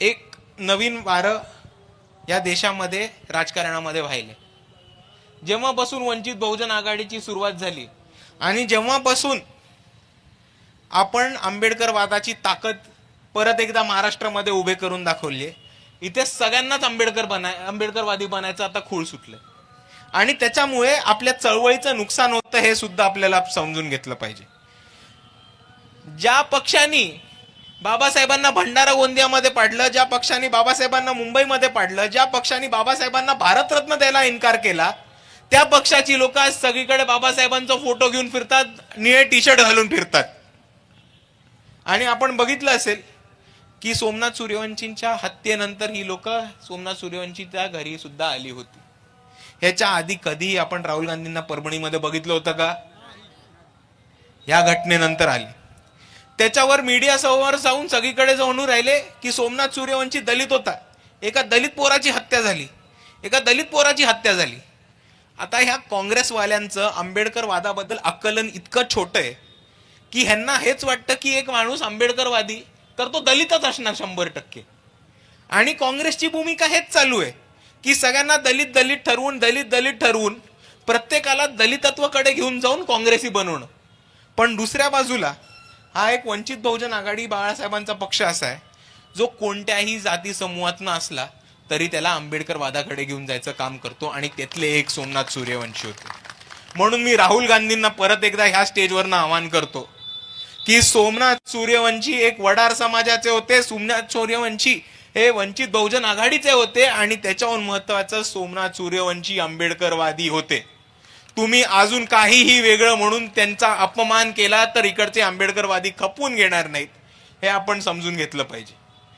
एक नवीन वारं या देशामध्ये राजकारणामध्ये व्हायले जेव्हापासून वंचित बहुजन आघाडीची सुरुवात झाली आणि जेव्हापासून आपण आंबेडकरवादाची ताकद परत एकदा महाराष्ट्रामध्ये उभे करून दाखवली इथे सगळ्यांनाच आंबेडकर बनाय आंबेडकरवादी बनायचं आता खूळ सुटलं आणि त्याच्यामुळे आपल्या चळवळीचं नुकसान होतं हे सुद्धा आपल्याला समजून घेतलं पाहिजे. ज्या पक्षांनी बाबासाहेबांना भंडारा गोंदियामध्ये पाडलं ज्या पक्षांनी बाबासाहेबांना मुंबईमध्ये पाडलं ज्या पक्षांनी बाबासाहेबांना भारतरत्न द्यायला इन्कार केला त्या पक्षाची लोक आज सगळीकडे बाबासाहेबांचा फोटो घेऊन फिरतात निळे टी शर्ट घालून फिरतात. आणि आपण बघितलं असेल की सोमनाथ सूर्यवंशींच्या हत्येनंतर ही लोक सोमनाथ सूर्यवंशीच्या घरी सुद्धा आली होती. ह्याच्या आधी कधीही आपण राहुल गांधींना परभणीमध्ये बघितलं होतं का? या घटनेनंतर आली. त्याच्यावर मीडिया समोर जाऊन सगळीकडे जाऊन राहिले की सोमनाथ सूर्यवंशी दलित होता. एका दलित पोराची हत्या झाली. एका दलित पोराची हत्या झाली. आता ह्या काँग्रेसवाल्यांचं आंबेडकर वादाबद्दल आकलन इतकं छोटं आहे की ह्यांना हेच वाटतं की एक माणूस आंबेडकरवादी तर तो दलितच असणार शंभर टक्के. आणि काँग्रेसची भूमिका हेच चालू आहे की सगळ्यांना दलित दलित ठरवून दलित दलित ठरवून प्रत्येकाला दलितत्वाकडे घेऊन जाऊन काँग्रेसी बनवणं. पण दुसऱ्या बाजूला हा एक वंचित बहुजन आघाडी बाळासाहेबांचा पक्ष असा आहे. जो कोणत्याही जाती समूहातनं असला तरी त्याला आंबेडकर वादाकडे घेऊन जायचं काम करतो आणि त्यातले एक सोमनाथ सूर्यवंशी होते. म्हणून मी राहुल गांधींना परत एकदा ह्या स्टेजवरनं आवाहन करतो की सोमनाथ सूर्यवंशी एक वडार समाजाचे होते सोमनाथ सूर्यवंशी हे वंचित बहुजन आघाडीचे होते आणि त्याच्याहून महत्वाचं सोमनाथ सूर्यवंशी आंबेडकरवादी होते. तुम्ही अजून काहीही वेगळं म्हणून त्यांचा अपमान केला तर इकडचे आंबेडकरवादी खपवून घेणार नाहीत. हे आपण समजून घेतलं पाहिजे.